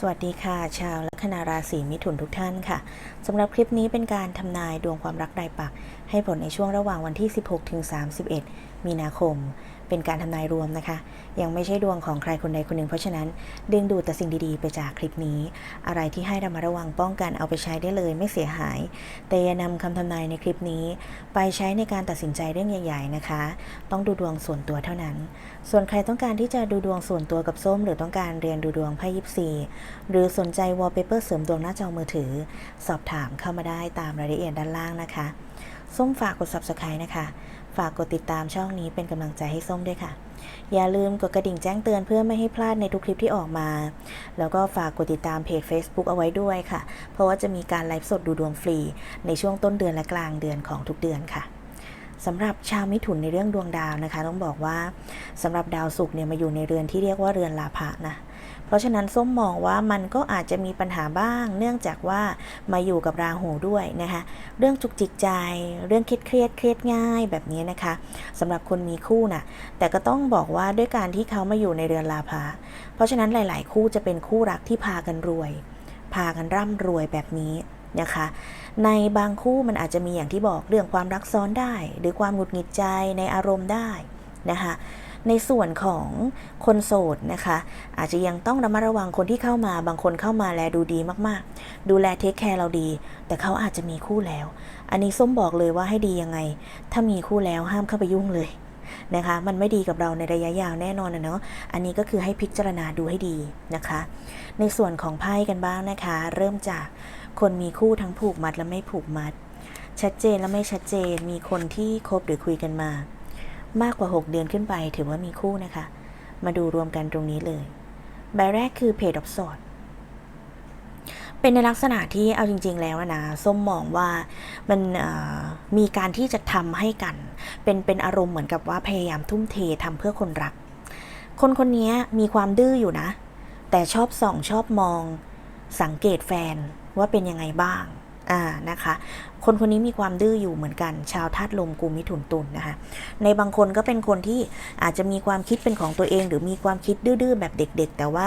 สวัสดีค่ะ ชาวลัคนาราศีมิถุนทุกท่านค่ะสำหรับคลิปนี้เป็นการทำนายดวงความรักรายปัก ให้ผลในช่วงระหว่างวันที่ 16 ถึง 31 มีนาคม เป็นการทำนายรวมนะคะ ยังไม่ใช่ดวงของใครคนใดคนหนึ่ง เพราะฉะนั้นดึงดูดแต่สิ่งดีๆ ไปจากคลิปนี้ อะไรที่ให้ระมัดระวังป้องกันเอาไปใช้ได้เลยไม่เสียหาย แต่อย่านำคำทำนายในคลิปนี้ ไปใช้ในการตัดสินใจเรื่องใหญ่ ๆนะคะ ต้องดูดวงส่วนตัวเท่านั้น ส่วนใครต้องการที่จะดูดวงส่วนตัวกับส้ม หรือต้องการเรียนดูดวงไพ่ยิปซีหรือสนใจวอลเปเปอร์เสริมดวงหน้าจอมือถือ สอบถามเข้ามาได้ตามรายละเอียดด้านล่างนะคะ ส้มฝากกด subscribe นะคะ ฝากกดติดตามช่องนี้เป็นกำลังใจให้ส้มด้วยค่ะ อย่าลืมกดกระดิ่งแจ้งเตือนเพื่อไม่ให้พลาดในทุกคลิปที่ออกมา แล้วก็ฝากกดติดตามเพจ Facebook เอาไว้ด้วยค่ะ เพราะว่าจะมีการไลฟ์สดดูดวงฟรี ในช่วงต้นเดือนและกลางเดือนของทุกเดือนค่ะสำหรับชาวมิถุนในเรื่องดวงดาวนะคะ ต้องบอกว่าสำหรับดาวศุกร์เนี่ยมาอยู่ในเรือนที่เรียกว่าเรือนลาภะนะ เพราะฉะนั้นส้มมองว่ามันก็อาจจะมีปัญหาบ้าง เนื่องจากว่ามาอยู่กับราหูด้วยนะคะ เรื่องจุกจิกใจ เรื่องเครียดเครียดเครียดง่ายแบบนี้นะคะสำหรับคนมีคู่นะแต่ก็ต้องบอกว่าด้วยการที่เขามาอยู่ในเรือนลาภะเพราะฉะนั้นหลาย ๆ คู่จะเป็นคู่รักที่พากันรวย พากันร่ำรวยแบบนี้นะคะ ในบางคู่มันอาจจะมีอย่างที่บอกเรื่องความรักซ้อนได้ หรือความหงุดหงิดใจในอารมณ์ได้นะคะ ในส่วนของคนโสดนะคะ อาจจะยังต้องระมัดระวังคนที่เข้ามา บางคนเข้ามาแลดูดีมากๆ ดูแลเทคแคร์เราดี แต่เขาอาจจะมีคู่แล้ว อันนี้ส้มบอกเลยว่าให้ดียังไง ถ้ามีคู่แล้วห้ามเข้าไปยุ่งเลยนะคะ มันไม่ดีกับเราในระยะยาวแน่นอนนะเนาะ อันนี้ก็คือให้พิจารณาดูให้ดีนะคะ ในส่วนของไพ่กันบ้างนะคะ เริ่มจากคนมีคู่ทั้งผูกมัดและไม่ผูกมัด ชัดเจนและไม่ชัดเจน มีคนที่คบหรือคุยกันมา มากกว่า 6 เดือนขึ้นไปถือว่ามีคู่นะคะ มาดูรวมกันตรงนี้เลย ใบแรกคือ Page of Swords เป็นในลักษณะที่เอาจริง ๆ แล้วนะส้มมองว่ามันมีการที่จะทำให้กัน เป็นเป็นอารมณ์เหมือนกับว่าพยายามทุ่มเททำเพื่อคนรัก คนคนนี้มีความดื้ออยู่นะ แต่ชอบส่องชอบมอง สังเกตแฟนว่าเป็นยังไงบ้าง อ่านะคะ คนคนนี้มีความดื้ออยู่เหมือนกัน ชาวธาตุลมกุมิถุนตุลนนะคะ ในบางคนก็เป็นคนที่อาจจะมีความคิดเป็นของตัวเอง หรือมีความคิดดื้อๆแบบเด็ก ๆ แต่ว่า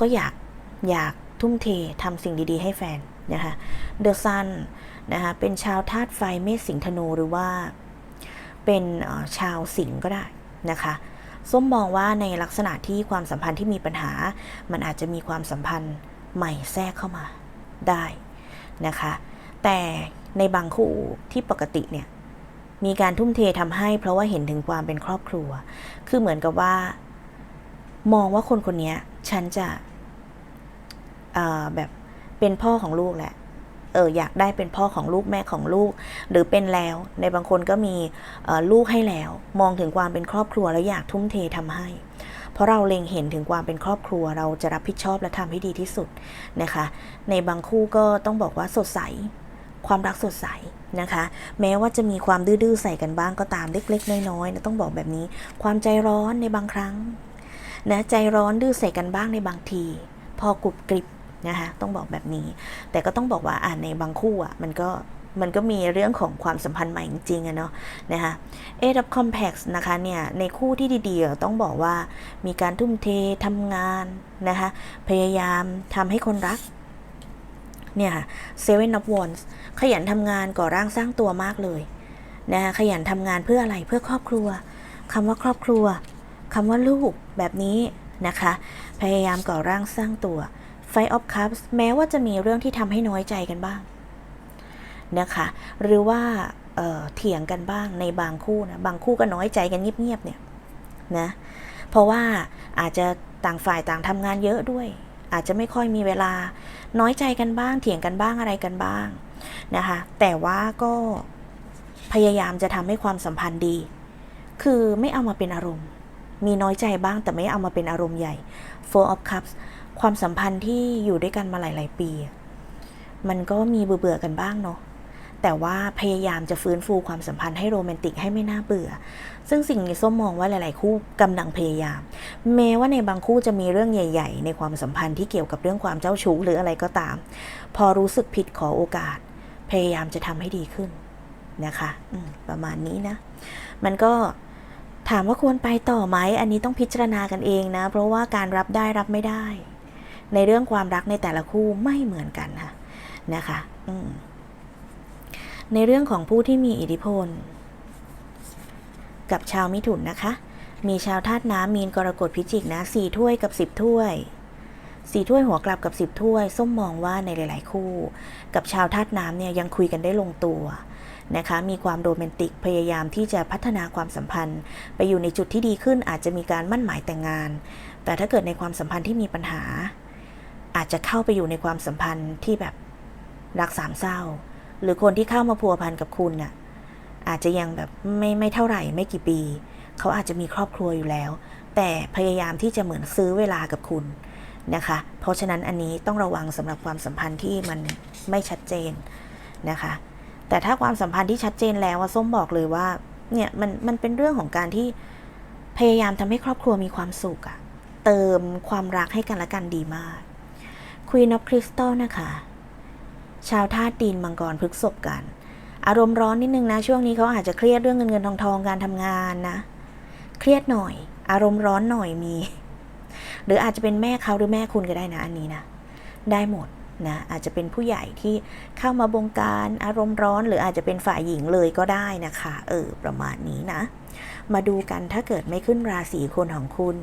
ก็อยากอยากทุ่มเททำสิ่งดีๆ ให้แฟนนะคะเดอะซันนะคะเป็นชาวธาตุไฟเมษสิงห์ธนูหรือว่าเป็นชาวสิงห์ก็ได้นะคะส้มมองว่าในลักษณะที่ความสัมพันธ์ที่มีปัญหา มันอาจจะมีความสัมพันธ์ใหม่แทรกเข้ามาได้นะคะ แต่ในบางคู่ที่ปกติเนี่ยมีการทุ่มเททำให้ เพราะว่าเห็นถึงความเป็นครอบครัว คือเหมือนกับว่า มองว่าคนคนนี้ฉันจะแบบเป็นพ่อของลูกแหละ เอออยากได้เป็นพ่อของลูกแม่ของลูก หรือเป็นแล้ว ในบางคนก็มีลูกให้แล้ว มองถึงความเป็นครอบครัวแล้วอยากทุ่มเททำให้ เพราะเราเล็งเห็นถึงความเป็นครอบครัว เราจะรับผิดชอบและทำให้ดีที่สุดนะคะ ในบางคู่ก็ต้องบอกว่าสดใส ความรักสดใสนะคะ แม้ว่าจะมีความดื้อๆใส่กันบ้างก็ตามเล็กๆน้อยๆนะต้องบอกแบบนี้ ความใจร้อนในบางครั้งนะใจร้อนดื้อใส่กันบ้างในบางที พอกรุบกริบนะคะต้องบอกแบบนี้ แต่ก็ต้องบอกว่าอ่าในบางคู่อะมันก็มันก็มีเรื่องของความสัมพันธ์ใหม่จริงๆอะเนาะนะคะเอดับคอมเพล็กซ์นะคะเนี่ยในคู่ที่ดีๆต้องบอกว่ามีการทุ่มเททำงานนะคะพยายามทำให้คนรัก เนี่ยค่ะเซเว่นนับวอนขยันทำงานก่อร่างสร้างตัวมากเลยนะคะขยันทำงานเพื่ออะไรเพื่อครอบครัวคำว่าครอบครัวคำว่าลูกแบบนี้นะคะ พยายามก่อร่างสร้างตัว Five of Cups แม้ว่าจะมีเรื่องที่ทำให้น้อยใจกันบ้างนะคะหรือว่าเเถียงกันบ้างในบางคู่นะบางคู่ก็น้อยใจกันเงียบๆเนี่ยนะเพราะว่าอาจจะต่างฝ่ายต่างทำงานเยอะด้วย อาจจะไม่ค่อยมีเวลา น้อยใจกันบ้างเถียงกันบ้างอะไรกันบ้างนะคะ แต่ว่าก็พยายามจะทำให้ความสัมพันธ์ดี คือไม่เอามาเป็นอารมณ์ มีน้อยใจบ้างแต่ไม่เอามาเป็นอารมณ์ใหญ่ Four of Cups ความสัมพันธ์ที่อยู่ด้วยกันมาหลาย ๆ ปี มันก็มีเบื่อๆกันบ้างเนาะ แต่ว่าพยายามจะฟื้นฟูความสัมพันธ์ให้โรแมนติกให้ไม่น่าเบื่อ ซึ่งสิ่งนี้ส้มมองว่าหลาย ๆ คู่กำลังพยายาม แม้ว่าในบางคู่จะมีเรื่องใหญ่ ๆ ในความสัมพันธ์ที่เกี่ยวกับเรื่องความเจ้าชู้หรืออะไรก็ตาม พอรู้สึกผิดขอโอกาส พยายามจะทำให้ดีขึ้นนะคะประมาณนี้นะ มันก็ถามว่าควรไปต่อไหม อันนี้ต้องพิจารณากันเองนะ เพราะว่าการรับได้รับไม่ได้ ในเรื่องความรักในแต่ละคู่ไม่เหมือนกันค่ะนะคะ อืม ในเรื่องของผู้ที่มีอิทธิพล กับชาวมิถุนนะคะ มีชาวธาตุน้ำมีนกรกฎพิจิกนะสี่ถ้วยกับสิบถ้วยสี่ถ้วยหัวกลับกับสิบถ้วย ส้มมองว่าในหลาย ๆ คู่ กับชาวธาตุน้ำเนี่ยยังคุยกันได้ลงตัวนะคะมีความโรแมนติกพยายามที่จะพัฒนาความสัมพันธ์ ไปอยู่ในจุดที่ดีขึ้นอาจจะมีการมั่นหมายแต่งงาน แต่ถ้าเกิดในความสัมพันธ์ที่มีปัญหา อาจจะเข้าไปอยู่ในความสัมพันธ์ที่แบบรักสามเศร้า หรือคนที่เข้ามาพัวพันกับคุณน่ะอาจจะยังแบบไม่ไม่เท่าไหร่ไม่กี่ปี เขาอาจจะมีครอบครัวอยู่แล้ว แต่พยายามที่จะเหมือนซื้อเวลากับคุณนะคะ เพราะฉะนั้นอันนี้ต้องระวังสำหรับความสัมพันธ์ที่มันไม่ชัดเจนนะคะ แต่ถ้าความสัมพันธ์ที่ชัดเจนแล้วว่าส้มบอกเลยว่าเนี่ยมันมันเป็นเรื่องของการที่พยายามทำให้ครอบครัวมีความสุขอะเติมความรักให้กันและกันดีมาก Queen of Crystal นะคะ ชาวธาตุดินมังกรพฤกษบกัน อารมณ์ร้อนนิดนึงนะ ช่วงนี้เขาอาจจะเครียดเรื่องเงินเงินทองทองการทำงานนะ เครียดหน่อย อารมณ์ร้อนหน่อยมี หรืออาจจะเป็นแม่เขาหรือแม่คุณก็ได้นะอันนี้นะ ได้หมดนะอาจจะเป็นผู้ใหญ่ที่เข้ามาบงการอารมณ์ร้อน หรืออาจจะเป็นฝ่ายหญิงเลยก็ได้นะคะเออประมาณนี้นะ มาดูกันถ้าเกิดไม่ขึ้นราศีคนของคุณ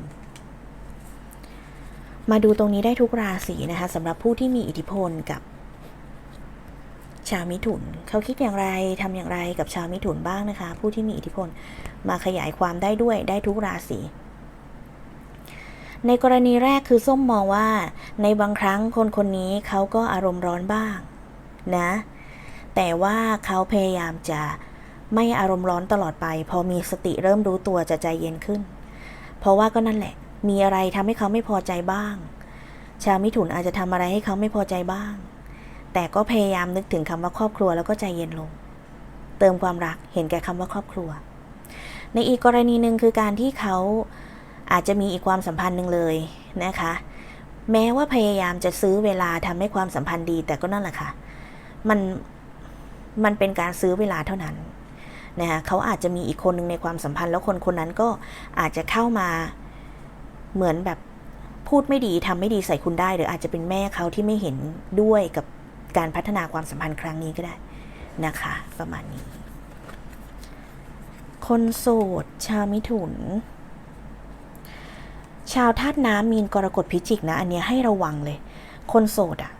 มาดูตรงนี้ได้ทุกราศีนะคะสำหรับผู้ที่มีอิทธิพลกับ ชาวมิถุนเขาคิดอย่างไรทำอย่างไรกับชาวมิถุนบ้างนะคะ ผู้ที่มีอิทธิพลมาขยายความได้ด้วยได้ทุกราศีในกรณีแรกคือส้มมองว่าในบางครั้งคนคนนี้เขาก็อารมณ์ร้อนบ้าง นะ แต่ว่าเขาพยายามจะไม่อารมณ์ร้อนตลอดไป พอมีสติเริ่มรู้ตัวจะใจเย็นขึ้น เพราะว่าก็นั่นแหละ มีอะไรทำให้เขาไม่พอใจบ้าง ชาวมิถุนอาจจะทำอะไรให้เขาไม่พอใจบ้าง แต่ก็พยายามนึกถึงคำว่าครอบครัวแล้วก็ใจเย็นลง เติมความรักเห็นแก่คำว่าครอบครัว ในอีกกรณีหนึ่งคือการที่เขาอาจจะมีอีกความสัมพันธ์หนึ่งเลยนะคะ แม้ว่าพยายามจะซื้อเวลาทำให้ความสัมพันธ์ดี แต่ก็นั่นแหละค่ะ มันมันเป็นการซื้อเวลาเท่านั้นนะคะเขาอาจจะมีอีกคนหนึ่งในความสัมพันธ์ แล้วคนคนนั้นก็อาจจะเข้ามาเหมือนแบบพูดไม่ดีทำไม่ดีใส่คุณได้ หรืออาจจะเป็นแม่เขาที่ไม่เห็นด้วยกับ การพัฒนาความสัมพันธ์ครั้งนี้ก็ได้นะคะ ประมาณนี้ คนโสด ชาวมิถุน ชาวธาตุน้ำมีนกรกฎพิจิกนะ อันนี้ให้ระวังเลย คนโสดอะ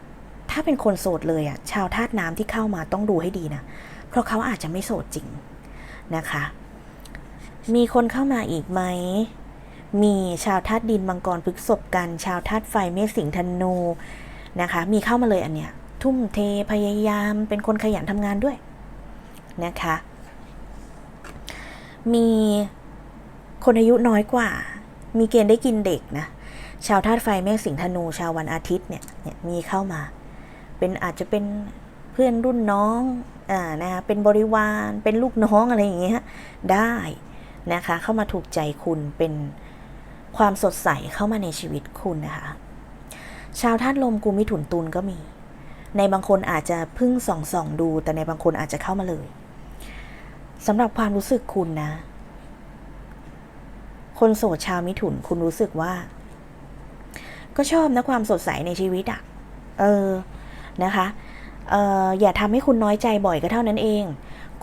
ถ้าเป็นคนโสดเลยอะชาวธาตุน้ำที่เข้ามาต้องดูให้ดีนะ เพราะเขาอาจจะไม่โสดจริงนะคะ มีคนเข้ามาอีกไหมมีชาวธาตุดินมังกรพฤกษบกัน ชาวธาตุไฟเมษสิงธนูนะคะ มีเข้ามาเลยอันเนี้ย ทุ่มเทพยายามเป็นคนขยันทำงานด้วยนะคะ มีคนอายุน้อยกว่า มีเกณฑ์ได้กินเด็กนะ ชาวธาตุไฟเมษสิงห์ธนู ชาววันอาทิตย์เนี่ยเนี่ยมีเข้ามา เป็นอาจจะเป็นเพื่อนรุ่นน้องอ่านะคะเป็นบริวารเป็นลูกน้องอะไรอย่างเงี้ยได้นะคะเข้ามาถูกใจคุณเป็นความสดใสเข้ามาในชีวิตคุณนะคะ ชาวธาตุลมกุมมิถุนตุลก็มี ในบางคนอาจจะพึ่งส่องส่องดู แต่ในบางคนอาจจะเข้ามาเลยสำหรับความรู้สึกคุณนะ คนโสดชาวมิถุนคุณรู้สึกว่า ก็ชอบนะความสดใสในชีวิตอะ่ะ เออนะคะเอออย่าทำให้คุณน้อยใจบ่อยก็เท่านั้นเอง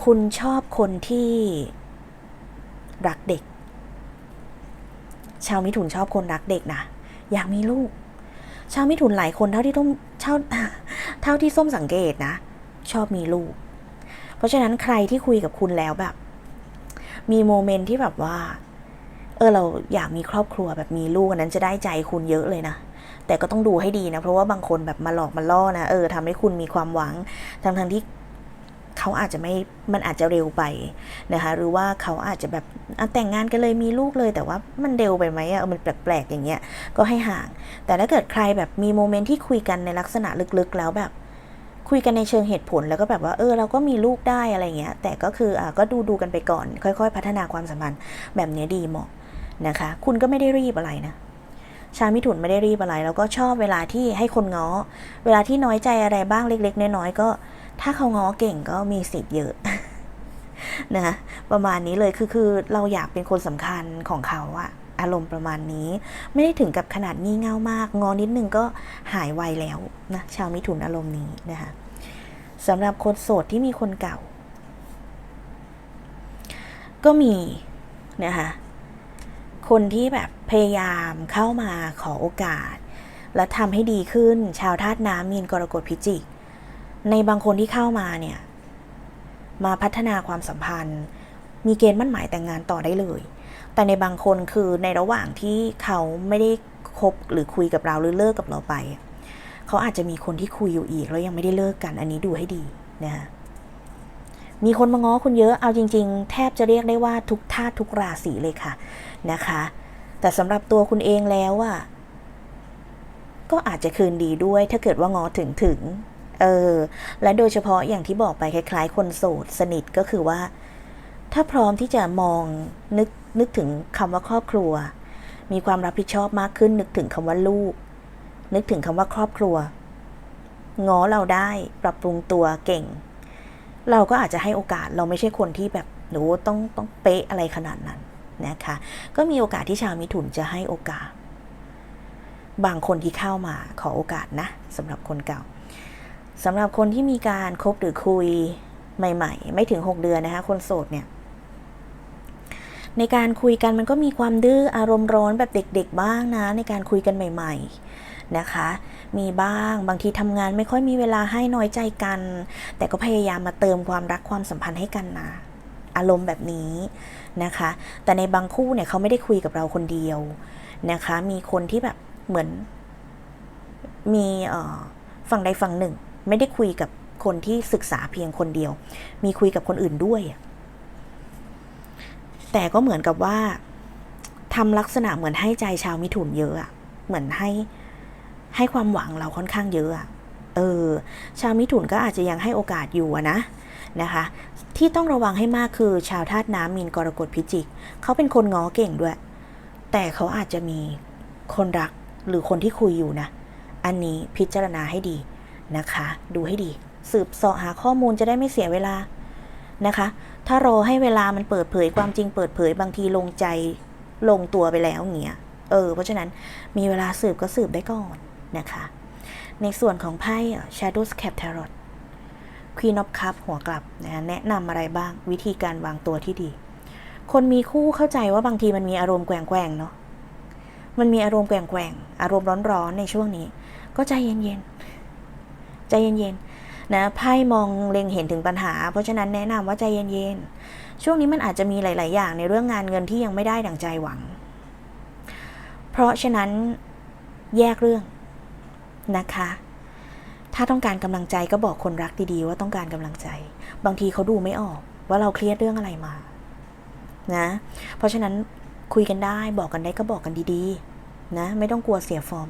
คุณชอบคนที่รักเด็ก ชาวมิถุนชอบคนรักเด็กนะ อยากมีลูก ชาวมิถุนหลายคนเท่าที่ต้มเท่าเท่าที่ส้มสังเกตนะ ชอบมีลูก เพราะฉะนั้นใครที่คุยกับคุณแล้วแบบ มีโมเมนต์ที่แบบว่า เออเราอยากมีครอบครัวแบบมีลูกอันนั้นจะได้ใจคุณเยอะเลยนะแต่ก็ต้องดูให้ดีนะ เพราะว่าบางคนแบบมาหลอกมาล่อนะเออทำให้คุณมีความหวังทั้งทั้งที่ เขาอาจจะไม่มันอาจจะเร็วไปนะคะหรือว่าเขาอาจจะแบบอะแต่งงานกันเลยมีลูกเลย แต่ว่ามันเร็วไปไหมอะเออมันแปลกๆอย่างเงี้ยก็ให้ห่าง แต่ถ้าเกิดใครแบบมีโมเมนต์ที่คุยกันในลักษณะลึกๆ แล้วแบบคุยกันในเชิงเหตุผลแล้วก็แบบว่าเออเราก็มีลูกได้อะไรเงี้ย แต่ก็คืออ่าก็ดูดูกันไปก่อน ค่อยๆ พัฒนาความสัมพันธ์แบบเนี้ยดีเหมาะนะคะ คุณก็ไม่ได้รีบอะไรนะชาวมิถุนไม่ได้รีบอะไร แล้วก็ชอบเวลาที่ให้คนง้อ เวลาที่น้อยใจอะไรบ้างเล็ก ๆ น้อยๆก็ ถ้าเขาง้อเก่งก็มีสิทธิ์เยอะนะประมาณนี้เลยคือคือเราอยากเป็นคนสำคัญของเขาอะอารมณ์ประมาณนี้ ไม่ได้ถึงกับขนาดงี่เง่ามาก งอนิดนึงก็หายไวแล้วนะชาวมิถุนอารมณ์นี้นะคะสำหรับคนโสดที่มีคนเก่า ก็มีนะคะคนที่แบบพยายามเข้ามาขอโอกาส และทำให้ดีขึ้นชาวธาตุน้ำมีนกรกฎพิจิก ในบางคนที่เข้ามาเนี่ย มาพัฒนาความสัมพันธ์ มีเกณฑ์มั่นหมายแต่งงานต่อได้เลย แต่ในบางคนคือในระหว่างที่เขาไม่ได้คบหรือคุยกับเราหรือเลิกกับเราไป เขาอาจจะมีคนที่คุยอยู่อีกแล้วยังไม่ได้เลิกกัน อันนี้ดูให้ดีนะคะมีคนมาง้อคุณเยอะเอาจริง ๆ แทบจะเรียกได้ว่าทุกธาตุทุกราศีเลยค่ะนะคะ แต่สำหรับตัวคุณเองแล้วอะก็อาจจะคืนดีด้วยถ้าเกิดว่าง้อถึงถึง เออ และโดยเฉพาะอย่างที่บอกไปคล้าย ๆ คนโสดสนิทก็คือว่า ถ้าพร้อมที่จะมองนึกนึกถึงคำว่าครอบครัว มีความรับผิดชอบมากขึ้น นึกถึงคำว่าลูก นึกถึงคำว่าครอบครัวง้อเราได้ปรับปรุงตัวเก่ง เราก็อาจจะให้โอกาสเราไม่ใช่คนที่แบบหนูต้องต้องเป๊ะอะไรขนาดนั้นนะคะ ก็มีโอกาสที่ชาวมิถุนจะให้โอกาส บางคนที่เข้ามาขอโอกาสนะสำหรับคนเก่า สำหรับคนที่มีการคบหรือคุยใหม่ ๆ ไม่ถึง 6 เดือนนะคะ คนโสดเนี่ย ในการคุยกันมันก็มีความดื้ออารมณ์ร้อนแบบเด็ก ๆ บ้างนะ ในการคุยกันใหม่ ๆนะคะ มีบ้างบางทีทำงานไม่ค่อยมีเวลาให้น้อยใจกัน แต่ก็พยายามมาเติมความรักความสัมพันธ์ให้กันนะ อารมณ์แบบนี้นะคะ แต่ในบางคู่เนี่ยเขาไม่ได้คุยกับเราคนเดียวนะคะ มีคนที่แบบเหมือนมีฝั่งใดฝั่งหนึ่ง ไม่ได้คุยกับคนที่ศึกษาเพียงคนเดียว มีคุยกับคนอื่นด้วย แต่ก็เหมือนกับว่าทำลักษณะเหมือนให้ใจชาวมิถุนเยอะอะเหมือนให้ให้ความหวังเราค่อนข้างเยอะอะเออ ชาวมิถุนก็อาจจะยังให้โอกาสอยู่นะนะคะ ที่ต้องระวังให้มากคือชาวธาตุน้ำมีนกรกฎพิจิก เขาเป็นคนง้อเก่งด้วย แต่เขาอาจจะมีคนรักหรือคนที่คุยอยู่นะ อันนี้พิจารณาให้ดี นะคะ ดูให้ดี สืบสาะหาข้อมูลจะได้ไม่เสียเวลานะคะ ถ้ารอให้เวลามันเปิดเผยความจริงเปิดเผยบางทีลงใจลงตัวไปแล้วเงี้ยเออเพราะฉะนั้นมีเวลาสืบก็สืบได้ก่อนนะคะ ในส่วนของไพ่ Shadows Cap Tarot Queen of Cup หัวกลับนะแนะนำอะไรบ้างวิธีการวางตัวที่ดี คนมีคู่เข้าใจว่าบางทีมันมีอารมณ์แกว่งๆเนาะมันมีอารมณ์แกว่งๆอารมณ์ร้อนๆในช่วงนี้ ก็ใจเย็นๆ ใจเย็นๆนะไพ่มองเล็งเห็นถึงปัญหา เพราะฉะนั้นแนะนำว่าใจเย็นๆช่วงนี้มันอาจจะมีหลาย ๆ อย่างในเรื่องงานเงินที่ยังไม่ได้ดั่งใจหวัง เพราะฉะนั้นแยกเรื่องนะคะ ถ้าต้องการกำลังใจก็บอกคนรักดีๆ ว่าต้องการกำลังใจ บางทีเขาดูไม่ออกว่าเราเครียดเรื่องอะไรมานะเพราะฉะนั้นคุยกันได้บอกกันได้ก็บอกกันดีๆ นะ ไม่ต้องกลัวเสียฟอร์ม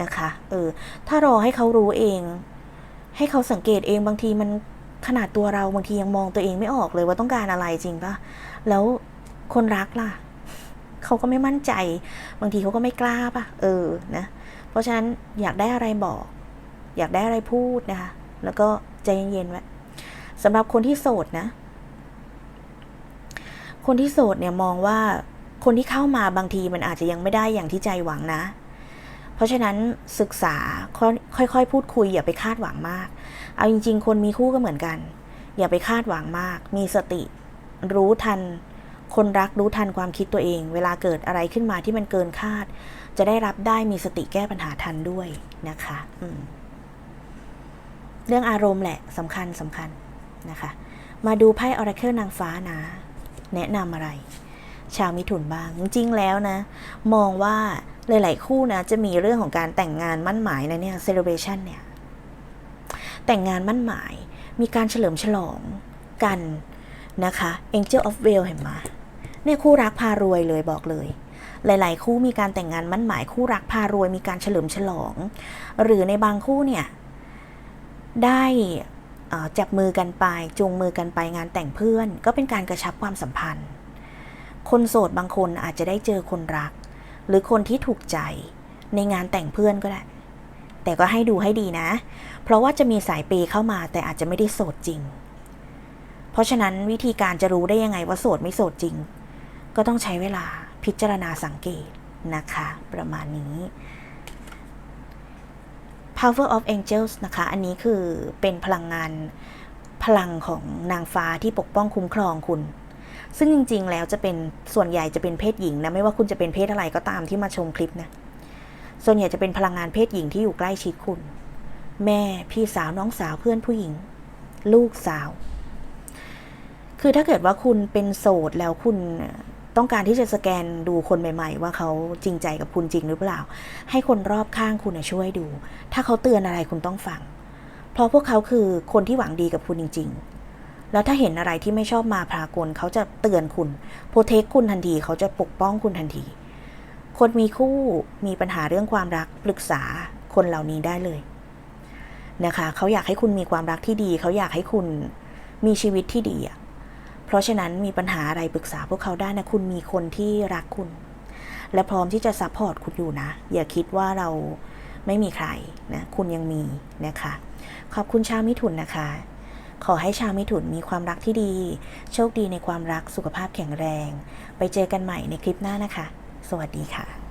นะคะเออถ้ารอให้เขารู้เอง ให้เขาสังเกตเองบางทีมันขนาดตัวเราบางทียังมองตัวเองไม่ออกเลยว่าต้องการอะไรจริงปะแล้วคนรักล่ะ เขาก็ไม่มั่นใจ บางทีเขาก็ไม่กล้าปะเออนะ เพราะฉะนั้นอยากได้อะไรบอก อยากได้อะไรพูดนะคะ แล้วก็ใจเย็นๆไว้สำหรับคนที่โสดนะ คนที่โสดเนี่ยมองว่าคนที่เข้ามาบางทีมันอาจจะยังไม่ได้อย่างที่ใจหวังนะ เพราะฉะนั้นศึกษาค่อยๆ พูดคุยอย่าไปคาดหวังมาก เอาจริง ๆ คนมีคู่ก็เหมือนกัน อย่าไปคาดหวังมาก มีสติ รู้ทัน คนรักรู้ทันความคิดตัวเอง เวลาเกิดอะไรขึ้นมาที่มันเกินคาด จะได้รับได้มีสติแก้ปัญหาทันด้วยนะคะเรื่องอารมณ์แหละสำคัญสำคัญนะคะ มาดูไพ่ออราเคิลนางฟ้านะ แนะนำอะไร ชาวมิถุนบ้าง จริงๆแล้วนะ มองว่า หลายๆคู่นะจะมีเรื่องของการแต่งงานมั่นหมายนะเนี่ย celebration เนี่ย แต่งงานมั่นหมาย มีการเฉลิมฉลองกันนะคะ Angel of w e l เห็นไหมเนี่ยคู่รักพารวยเลยบอกเลย หลาย ๆ คู่มีการแต่งงานมั่นหมาย คู่รักพารวยมีการเฉลิมฉลอง หรือในบางคู่เนี่ย ได้จับมือกันไปจูงมือกันไปงานแต่งเพื่อน ก็เป็นการกระชับความสัมพันธ์ คนโสดบางคนอาจจะได้เจอคนรัก หรือคนที่ถูกใจในงานแต่งเพื่อนก็ได้ แต่ก็ให้ดูให้ดีนะ เพราะว่าจะมีสายเปย์เข้ามาแต่อาจจะไม่ได้โสดจริง เพราะฉะนั้นวิธีการจะรู้ได้ยังไงว่าโสดไม่โสดจริง ก็ต้องใช้เวลาพิจารณาสังเกตนะคะ ประมาณนี้ Power of Angels นะคะ อันนี้คือเป็นพลังงานพลังของนางฟ้าที่ปกป้องคุ้มครองคุณ ซึ่งจริง ๆ แล้วจะเป็นส่วนใหญ่จะเป็นเพศหญิงนะไม่ว่าคุณจะเป็นเพศอะไรก็ตามที่มาชมคลิปนะส่วนใหญ่จะเป็นพลังงานเพศหญิงที่อยู่ใกล้ชิดคุณ แม่พี่สาวน้องสาวเพื่อนผู้หญิง ลูกสาว คือถ้าเกิดว่าคุณเป็นโสดแล้วคุณต้องการที่จะสแกนดูคนใหม่ ๆ ว่าเขาจริงใจกับคุณจริงหรือเปล่า ให้คนรอบข้างคุณช่วยดู ถ้าเขาเตือนอะไรคุณต้องฟัง เพราะพวกเขาคือคนที่หวังดีกับคุณจริง ๆ แล้วถ้าเห็นอะไรที่ไม่ชอบมาพากลเขาจะเตือนคุณโปรเทคคุณทันที เขาจะปกป้องคุณทันที คนมีคู่มีปัญหาเรื่องความรักปรึกษาคนเหล่านี้ได้เลยนะคะเขาอยากให้คุณมีความรักที่ดี เขาอยากให้คุณมีชีวิตที่ดีอะเพราะฉะนั้นมีปัญหาอะไรปรึกษาพวกเขาได้นะคุณมีคนที่รักคุณ และพร้อมที่จะซัพพอร์ตคุณอยู่นะ อย่าคิดว่าเราไม่มีใครนะคุณยังมีนะคะ ขอบคุณชาวมิถุนนะคะ ขอให้ชาวมิถุนมีความรักที่ดี โชคดีในความรักสุขภาพแข็งแรง ไปเจอกันใหม่ในคลิปหน้านะคะ สวัสดีค่ะ